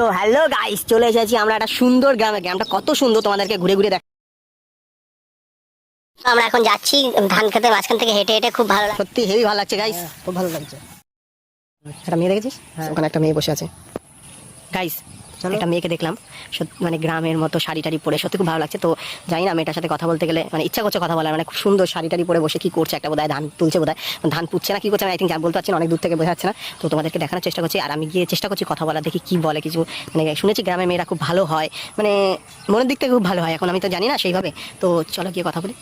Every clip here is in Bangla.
সো হ্যালো গাইস চলে এসেছি আমরা একটা সুন্দর গ্রামে। গ্রামটা কত সুন্দর তোমাদেরকে ঘুরে ঘুরে দেখ আমরা এখন যাচ্ছি ধান খেতে মাঝখান থেকে হেঁটে হেঁটে খুব ভালো লাগছে সত্যি হেভি ভালো লাগছে গাইস খুব ভালো লাগছে। একটা মেয়ে দেখেছিস? ওখানে একটা মেয়ে বসে আছে। গাইস একটা মেয়েকে দেখলাম। সত্যি মানে গ্রামের মতো শাড়ি টাড়ি পরে। সত্যি খুব ভালো লাগছে। তো জানি না মেয়েটার সাথে কথা বলতে গেলে মানে ইচ্ছা করছে কথা বলার। মানে খুব সুন্দর শাড়ি টাড়ি পরে বসে কি করছে একটা বোধহয় ধান তুলছে বোধহয়। ধান পুচ্ছে না কি করছে আমি আই থিঙ্ক বলতে পারছি না অনেক দূর থেকে বোঝা যাচ্ছে না। তো তোমাদেরকে দেখানোর চেষ্টা করছি। আর আমি গিয়ে চেষ্টা করছি কথা বলা দেখি কি বলে কিছু। মানে শুনেছি গ্রামের মেয়েরা খুব ভালো হয়। মানে মনের দিক থেকে খুব ভালো হয়। এখন আমি তো জানি না সেইভাবে। তো চলো গিয়ে কথা বলি।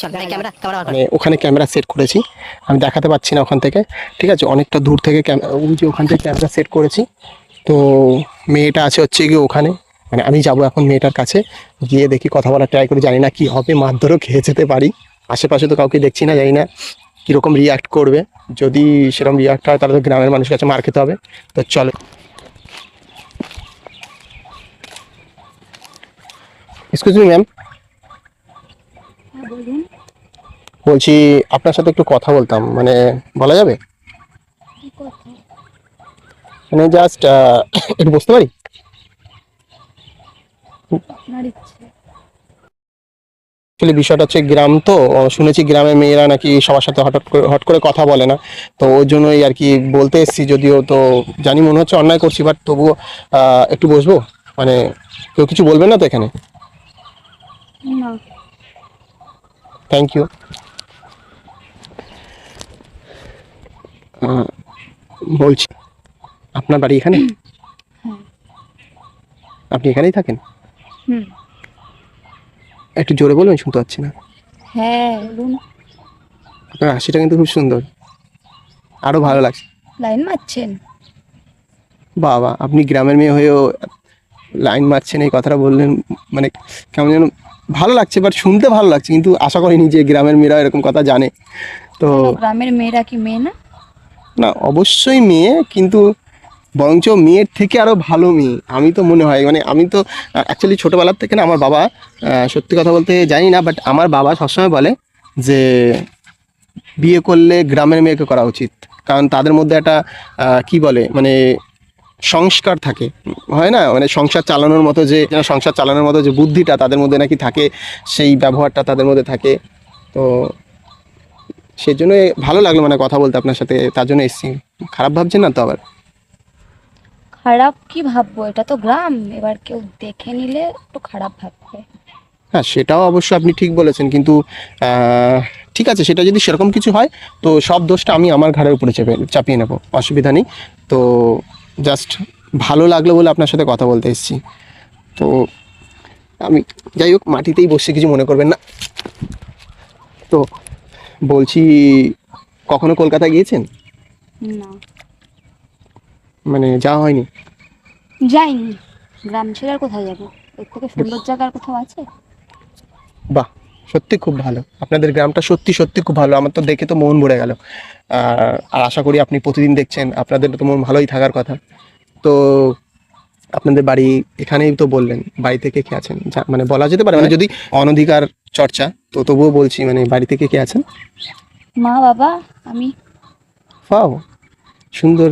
চল ক্যামেরা ক্যামেরা মানে ওখানে ক্যামেরা সেট করেছি। আমি দেখাতে পাচ্ছি না ওখান থেকে। ঠিক আছে অনেকটা দূর থেকে ওই যে ওখান থেকে ক্যামেরা সেট করেছি। তো মেয়েটা আছে হচ্ছে গিয়ে ওখানে। মানে আমি যাব এখন মেয়েটার কাছে গিয়ে দেখি কথা বলার ট্রাই করে জানি না কি হবে মারধরও খেয়ে যেতে পারি। আশেপাশে তো কাউকে দেখছি না জানি না কীরকম রিয়াক্ট করবে। যদি সেরকম রিয়াক্ট হয় তাহলে তো গ্রামের মানুষের কাছে মার খেতে হবে। তো চলো। এক্সকিউজ মি ম্যাম বলছি আপনার সাথে একটু কথা বলতাম মানে বলা যাবে? মানে জাস্ট একটু বসতে পারি? অ্যাকচুয়ালি বিষয়টা হচ্ছে গ্রাম তো শুনেছি গ্রামের মেয়েরা নাকি সবার সাথে হঠাৎ করে হট করে কথা বলে না। তো ওর জন্যই আর কি বলতে এসেছি যদিও তো জানি মনে হচ্ছে অন্যায় করছি বাট তবুও একটু বসবো? মানে কেউ কিছু বলবে না তো এখানে? থ্যাংক ইউ বলছি। আপনার বাড়ি এখানে? হ্যাঁ। আপনি এখানেই থাকেন? হুম। একটু জোরে বলবেন শুনতে পাচ্ছি না। হ্যাঁ আপনার হাসিটা কিন্তু খুব সুন্দর। আরও ভালো লাগছে। লাইন মারছেন? বাবা আপনি গ্রামের মেয়ে হয়েও লাইন মারছেন এই কথাটা বললেন মানে কেমন যেন ভালো লাগছে বাট শুনতে ভালো লাগছে কিন্তু আশা করিনি যে গ্রামের মেয়েরা এরকম কথা জানে। তো গ্রামের মেয়েরা কি মেয়ে না? না অবশ্যই মেয়ে কিন্তু বরঞ্চ মেয়ের থেকে আরও ভালো মেয়ে, আমি তো মনে হয়। মানে আমি তো অ্যাকচুয়ালি ছোটোবেলার থেকে না আমার বাবা সত্যি কথা বলতে জানি না বাট আমার বাবা সবসময় বলে যে, বিয়ে করলে গ্রামের মেয়েকে করা উচিত। কারণ তাদের মধ্যে একটা কি বলে মানে সংস্কার থাকে। হয় না? মানে সংসার চালানোর মতো যে সংসার চালানোর মতো যে বুদ্ধিটা তাদের মধ্যে নাকি থাকে, সেই ব্যবহারটা তাদের মধ্যে থাকে। তো সেই জন্য ভালো লাগল মানে কথা বলতে আপনার সাথে, তার জন্য এসেছি। খারাপ ভাবছেন না তো আবার? খারাপ কি ভাববো? এটা তো গ্রাম। এবার কেউ দেখে নিলে একটু খারাপ ভাববে। হ্যাঁ সেটাও অবশ্য আপনি ঠিক বলেছেন। কিন্তু ঠিক আছে সেটা যদি সেরকম কিছু হয় তো সব দোষটা আমি আমার ঘাড়ের উপরে চেপে চাপিয়ে নেব। অসুবিধা নেই। তো জাস্ট ভালো লাগল বলে আপনার সাথে কথা বলতে এসেছি। তো আমি যাই হোক মাটিতেই বসে কিছু মনে করবেন না। তো বলছি কখনো কলকাতা গিয়েছেন? না। মানে যাওয়া হয়নি? যাইনি। গ্রাম ছেড়ে আর কোথায় যাব? এর থেকে সুন্দর জায়গার কোথাও আছে? বাহ সত্যি খুব ভালো। আপনাদের গ্রামটা সত্যি সত্যি খুব ভালো। আমার তো দেখে তো মন ভরে গেল। আর আর আশা করি আপনি প্রতিদিন দেখছেন। আপনাদের তো মন ভালোই থাকার কথা। তো আপনাদের বাড়ি এখানেই তো বললেন বাড়ি থেকে কে আছেন? মানে বলা যেতে পারে মানে যদি অনধিকার চর্চা তো তবুও বলছি মানে বাড়ি থেকে কে আছেন? মা বাবা আমি। পাও সুন্দর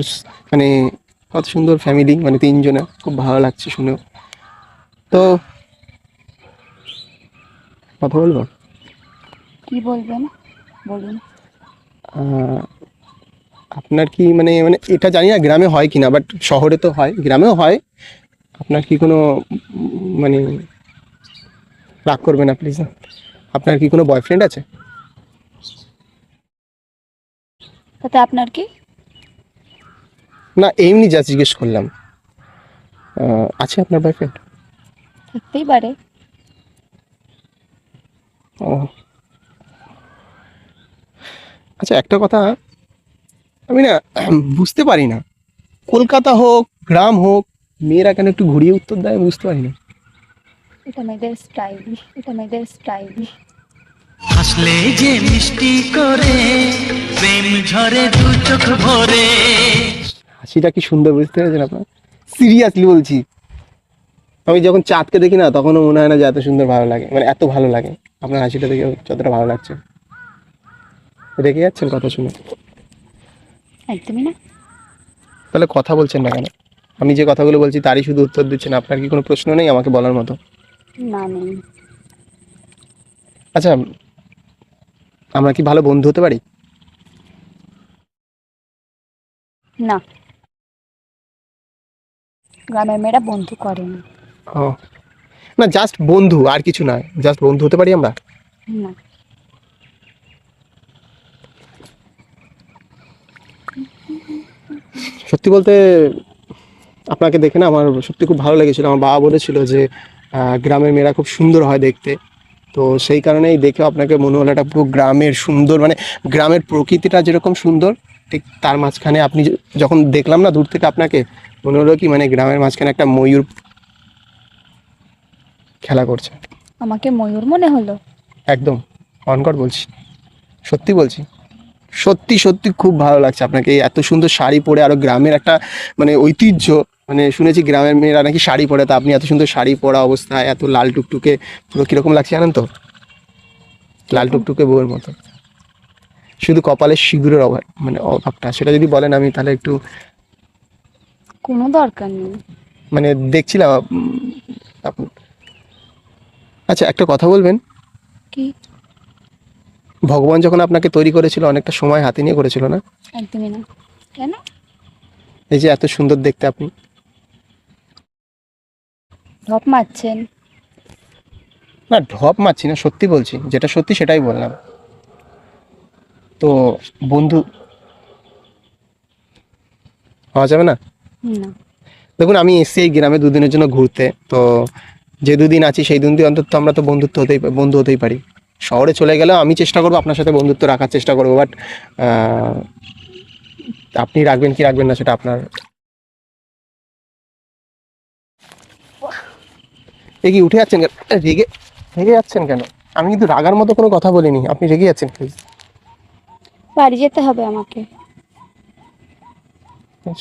মানে কত সুন্দর ফ্যামিলি মানে তিনজনে খুব ভালো লাগছে শুনেও। তো কথা বলব? কি বলবেন? বলুন। আপনার কি মানে মানে এটা জানি না গ্রামে হয় কিনা বাট শহরে তো হয় গ্রামেও হয়। আপনার কি কোনো মানে রাগ করবে না প্লিজ আপনার কি কোনো বয়ফ্রেন্ড আছে? তাতে আপনার কি? না এমনি যা জিজ্ঞেস করলাম। আছে আপনার বয়ফ্রেন্ড থাকতেই পারে। ও। আচ্ছা একটা কথা আমি না বুঝতে পারি না। কলকাতা হোক গ্রাম হোক মেয়েরা কেন একটু ঘুরিয়ে উত্তর দেয় আমি বুঝতে পারি না। এটা মেয়েদের স্টাইল এটা মেয়েদের স্টাইল হাসলে যে মিষ্টি করে প্রেম ঝরে দু চোখ ভরে। হাসিটা কি সুন্দর বুঝতে পেরেছেন আপনার? সিরিয়াসলি বলছি। আমি যখন চাঁদকে দেখি না তখনও মনে হয় না যে এত সুন্দর ভালো লাগে। মানে এত ভালো লাগে। আপনার হাসিটা দেখে যতটা ভালো লাগছে। রেখে যাচ্ছেন কথা শুনে? একদমই না। তাহলে কথা বলছেন না কেন? আমি যে কথাগুলো বলছি তারই শুধু উত্তর দিচ্ছেন। আপনার কি কোনো প্রশ্ন নেই আমাকে বলার মতো? না নেই আচ্ছা আমরা কি ভালো বন্ধু হতে পারি? না। গ্রামের মেয়েরা বন্ধু করে না ও। না জাস্ট বন্ধু আর কিছু নয়। জাস্ট বন্ধু হতে পারি আমরা? না। সত্যি বলতে আপনাকে দেখে না আমার সত্যি খুব ভালো লেগেছিল। আমার বাবা বলেছিল যে গ্রামের মেয়েরা খুব সুন্দর হয় দেখতে। তো সেই কারণেই দেখে আপনাকে মনে হলো একটা পুরো গ্রামের সুন্দর মানে গ্রামের প্রকৃতিটা যেরকম সুন্দর ঠিক তার মাঝখানে আপনি যখন দেখলাম না দূর থেকে আপনাকে মনে হলো কি মানে গ্রামের মাঝখানে একটা ময়ূর খেলা করছে। আমাকে ময়ূর মনে হলো? একদম অনকট বলছি। সত্যি বলছি। সত্যি সত্যি খুব ভালো লাগছে আপনাকে। এত সুন্দর শাড়ি পরে আরও গ্রামের একটা মানে ঐতিহ্য মানে শুনেছি গ্রামের মেয়েরা নাকি শাড়ি পরে তা আপনি এত সুন্দর শাড়ি পরা অবস্থায় এত লাল টুকটুকে পুরো কীরকম লাগছে জানেন তো? লাল টুকটুকে বউয়ের মতো। শুধু কপালের সিঁদুরের অভাব মানে অভাবটা। সেটা যদি বলেন আমি তাহলে একটু কোনো দরকার নেই। মানে দেখছিলাম আচ্ছা একটা কথা বলবেন? কি? ভগবান যখন আপনাকে তৈরি করেছিল অনেকটা সময় হাতে নিয়ে করেছিল না? একদমই না। কেন? এই যে এত সুন্দর দেখতে আপনি। ঢপ মারছেন। না ঢপ মারছি না সত্যি বলছি। যেটা সত্যি সেটাই বললাম। তো বন্ধু হওয়া যাবে না না? দেখুন আমি এসছি এই গ্রামে দুদিনের জন্য ঘুরতে তো যে দুদিন আছি সেই দুদিন অন্তত আমরা তো বন্ধুত্ব হতেই বন্ধু হতেই পারি। শহরে চলে গেলেও আমি চেষ্টা করব আপনার সাথে বন্ধুত্ব রাখার চেষ্টা করব বাট আপনি রাখবেন কি রাখবেন না সেটা আপনার। এ কি উঠে যাচ্ছেন রেগে রেগে যাচ্ছেন কেন? আমি কিন্তু রাগার মতো কোনো কথা বলিনি। আপনি রেগে যাচ্ছেন প্লিজ বাড়ি যেতে হবে আমাকে।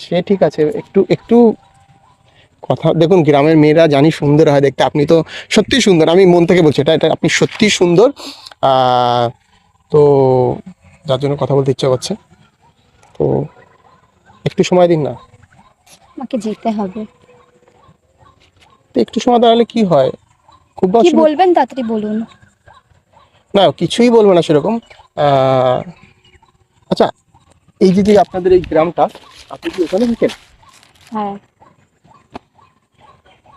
সে ঠিক আছে একটু একটু কথা দেখুন গ্রামের মেয়েরা জানি সুন্দর হয় দেখতে আপনি তো সত্যি সুন্দর আমি মন থেকে বলছি এটা এটা আপনি সত্যি সুন্দর। তো যার জন্য কথা বলতে ইচ্ছা করছে। তো একটু সময় দিন না। আমাকে যেতে হবে। তো একটু সময় দাঁড়ালে কি হয়? খুব কি বলবেন? তাড়াতাড়ি বলুন। না কিছুই বলব না সেরকম। আচ্ছা এই যে যে আপনাদের এই গ্রামটা আপনি কি ওখানে থাকেন? হ্যাঁ।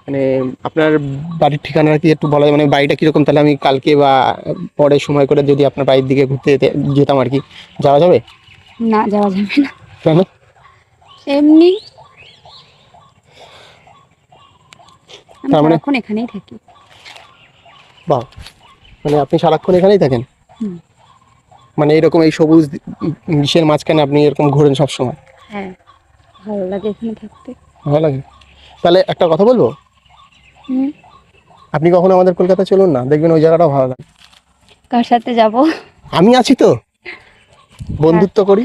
মানে আপনার বাড়ির ঠিকানা কি একটু বলা যায়? মানে বাড়িটা কীরকম? তাহলে আমি কালকে বা পরে সময় করে যদি আপনার বাড়ির দিকে ঘুরতে যেতে- যেতাম আর কি। যাওয়া যাবে? না যাওয়া যাবে না। কেন? এমনি। আমি তার মানে- এখন এখানেই থাকি। বাহ। মানে আপনি সারাক্ষণ এখানেই থাকেন? হুম। মানে এরকম এই সবুজ ইসের মাঝখানে আপনি এরকম ঘোরেন সবসময়? হ্যাঁ ভালো লাগে এখানে থাকতে। ভালো লাগে? তাহলে একটা কথা বলব? আপনি কখনো আমাদের কলকাতা চলুন না দেখবেন ওই জায়গাটাও ভালো লাগে। কার সাথে যাব? আমি আছি তো। বন্ধুত্ব করি।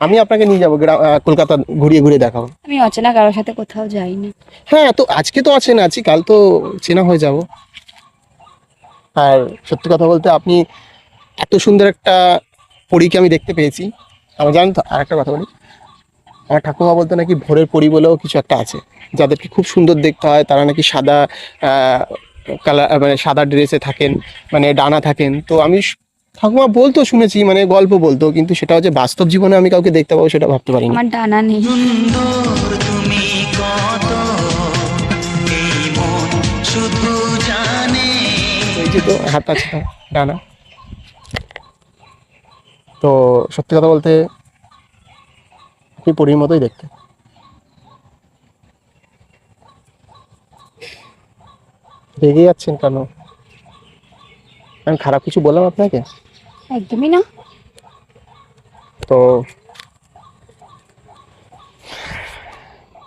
আমি আপনাকে নিয়ে যাব কলকাতা ঘুরিয়ে ঘুরিয়ে দেখাবো। আমি অচেনা কারোর সাথে কোথাও যাই না হ্যাঁ তো আজকে তো আছেন আছি কাল তো চেনা হয়ে যাব। আর সত্যি কথা বলতে আপনি এত সুন্দর একটা পরীকে আমি দেখতে পেয়েছি। আমার জানেন তো আর একটা কথা বলি। আমার ঠাকুমা বলতে নাকি ভোরের পরি বলেও কিছু একটা আছে যাদেরকে খুব সুন্দর দেখতে হয় তারা নাকি সাদা কালার মানে সাদা ড্রেসে থাকেন মানে ডানা থাকেন। তো আমি ঠাকুমা বলতো শুনেছি মানে গল্প বলতো কিন্তু সেটা হচ্ছে বাস্তব জীবনে আমি কাউকে দেখতে পাবো সেটা ভাবতে পারিনি। আমার ডানা নেই। সুন্দর তুমি কত এই মন শুধু জানে। এই যে তো হাত আছে ডানা। তো সত্যি কথা বলতে আপনি পরীর মতোই দেখতে। রেগে যাচ্ছেন কেন? আমি খারাপ কিছু বললাম আপনাকে? একদমই না। তো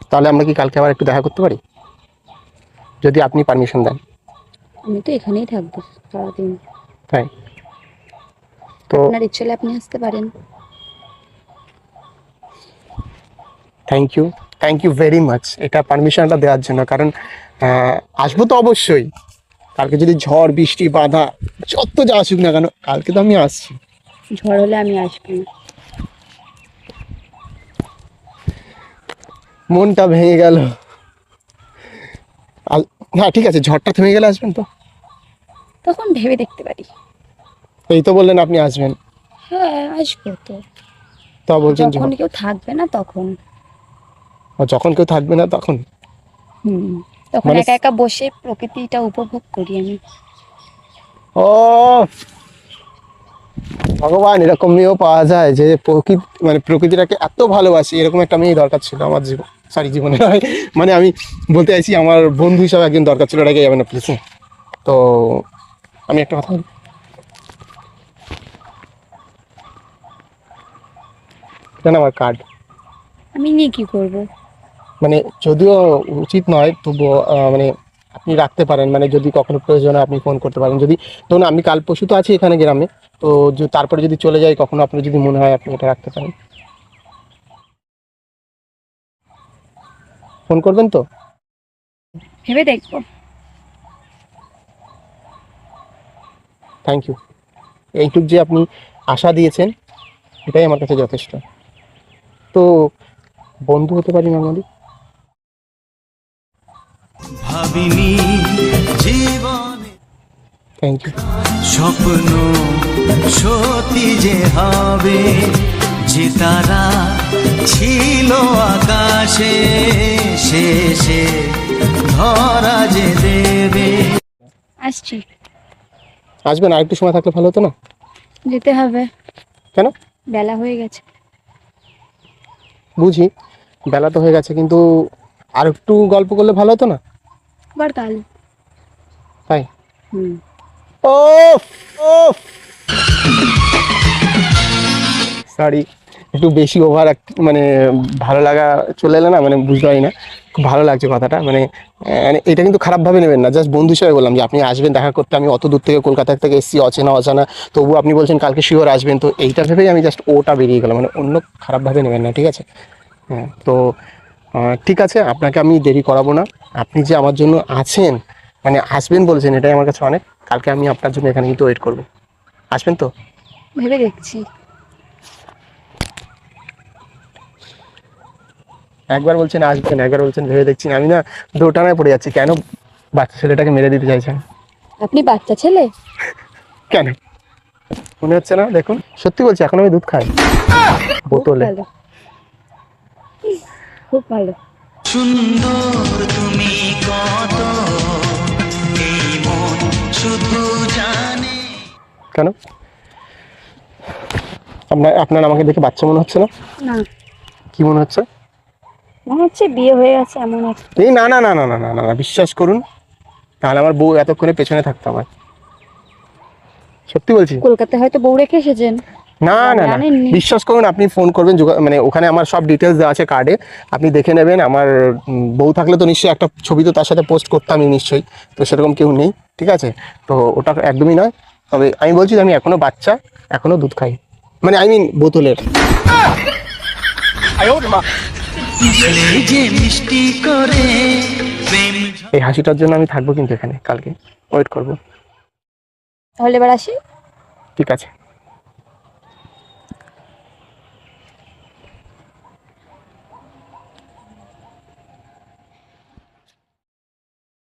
তাহলে আমরা কি কালকে আবার একটু দেখা করতে পারি? যদি আপনি পারমিশন দেন। আমি তো এখানেই থাকব সারাদিন। তাই। তো আপনার ইচ্ছে হলে আপনি আসতে পারেন। Thank you thank you very much এটা পারমিশনটা দেওয়ার জন্য কারণ আসব তো অবশ্যই। কালকে যদি ঝড় বৃষ্টি বাধা যত যা আসুক না কেন কালকে তো আমি আসছি। ঝড় হলে আমি আসব। মনটা ভেঙে গেল। হ্যাঁ ঠিক আছে ঝড়টা থেমে গেলে আসবেন তো। তখন ভেবে দেখতে পারি। এই তো বললেন আপনি আসবেন। হ্যাঁ আসব তো। তা বলছেন যখন কেউ থাকবে না তখন। যখন কেউ থাকবে না তখন? হুম তখন মানে- একা একা বসে প্রকৃতিটা উপভোগ করি আমি। ও! ভগবান এরকম মেয়েও পাওয়া যায় যে প্রকৃতি মানে প্রকৃতিটাকে এত ভালোবাসি এরকম একটা মেয়ে দরকার ছিল আমার জীবন সরি জীবনে। নয় মানে আমি বলতে চাইছি আমার বন্ধু হিসাবে একজন দরকার ছিল রেগে যাবে না প্লিজ তো আমি একটা কথা এটা না আমার কার্ড আমি নিয়ে কি করব? মানে যদিও উচিত নয় তবুও মানে আপনি রাখতে পারেন। মানে যদি কখনো প্রয়োজন হয় আপনি ফোন করতে পারেন। যদি ধরুন আমি কাল পরশু তো আছি এখানে গ্রামে তো তারপরে যদি চলে যাই কখনো আপনার যদি মনে হয় আপনি এটা রাখতে পারেন। ফোন করবেন তো? ভেবে দেখব। থ্যাংক ইউ এইটুক যে আপনি আশা দিয়েছেন এটাই আমার কাছে যথেষ্ট। তো বন্ধু হতে পারি নর্মালি ভাবিনি জীবনে থ্যাংক ইউ স্বপ্ন সত্যি যে হবে যে তারা ছিল আকাশে শেষে ধরা যে দেবে। আসছি। আসবেন আর একটু সময় থাকলে ভালো হতো না? যেতে হবে। কেন? বেলা হয়ে গেছে। বুঝি বেলা তো হয়ে গেছে কিন্তু আর একটু গল্প করলে ভালো হতো না? আবার তাই? সরি একটু বেশি ওভার মানে ভালো লাগা চলে এলো না মানে বুঝতে পারি না। খুব ভালো লাগছে কথাটা। মানে মানে এটা কিন্তু খারাপভাবে নেবেন না। জাস্ট বন্ধু হিসাবে বললাম যে, আপনি আসবেন, দেখা করতে। আমি অত দূর থেকে কলকাতা থেকে এসেছি, অচেনা, অজানা। তবু আপনি বলছেন কালকে শিওর আসবেন। তো এইটা ভেবেই আমি জাস্ট ওটা বেরিয়ে গেলাম। মানে অন্য খারাপভাবে নেবেন না, ঠিক আছে? হ্যাঁ তো ঠিক আছে, আপনাকে আমি দেরি করাবো না। আপনি যে আমার জন্য আছেন মানে আসবেন বলছেন, এটাই আমার কাছে অনেক। কালকে আমি আপনার জন্য এখানে কিন্তু ওয়েট করব। আসবেন তো? ভেবে দেখছি। একবার বলছেন আসবেন একবার বলছেন ভেবে দেখছি আমি না দোটানায় পড়ে যাচ্ছি। কেন বাচ্চা ছেলেটাকে মেরে দিতে চাইছেন? আপনি বাচ্চা ছেলে? কেন? মনে হচ্ছে না? দেখুন সত্যি বলছি এখন আমি দুধ খাই। বোতলে। খুব ভালো। সুন্দর তুমি কত এই মন শুধু জানে। কেন? আপনার আপনার আমাকে দেখে বাচ্চা মনে হচ্ছে না? না। কি মনে হচ্ছে? মনে হচ্ছে বিয়ে হয়ে গেছে এমন এই না না না না না না না না বিশ্বাস করুন। তাহলে আমার বউ এতক্ষণে পেছনে থাকতো আমার। সত্যি বলছি? কলকাতায় হয়তো বউ রেখে এসেছেন। না না না বিশ্বাস করুন আপনি ফোন করবেন মানে ওখানে আমার সব ডিটেলস দেওয়া আছে কার্ডে আপনি দেখে নেবেন আমার বউ থাকলে তো নিশ্চয়ই একটা ছবি তো তার সাথে পোস্ট করতামই নিশ্চয়ই। তো সেরকম কেউ নেই ঠিক আছে? তো ওটা একদমই নয়। তবে আমি বলছি যে আমি এখনও বাচ্চা এখনও দুধ খাই। মানে আই মিন বোতলের। এই যে মিষ্টি করে প্রেম এই হাসিটার জন্য আমি থাকব কিন্তু এখানে কালকে। ওয়েট করব। তাহলে এবার আসি? ঠিক আছে।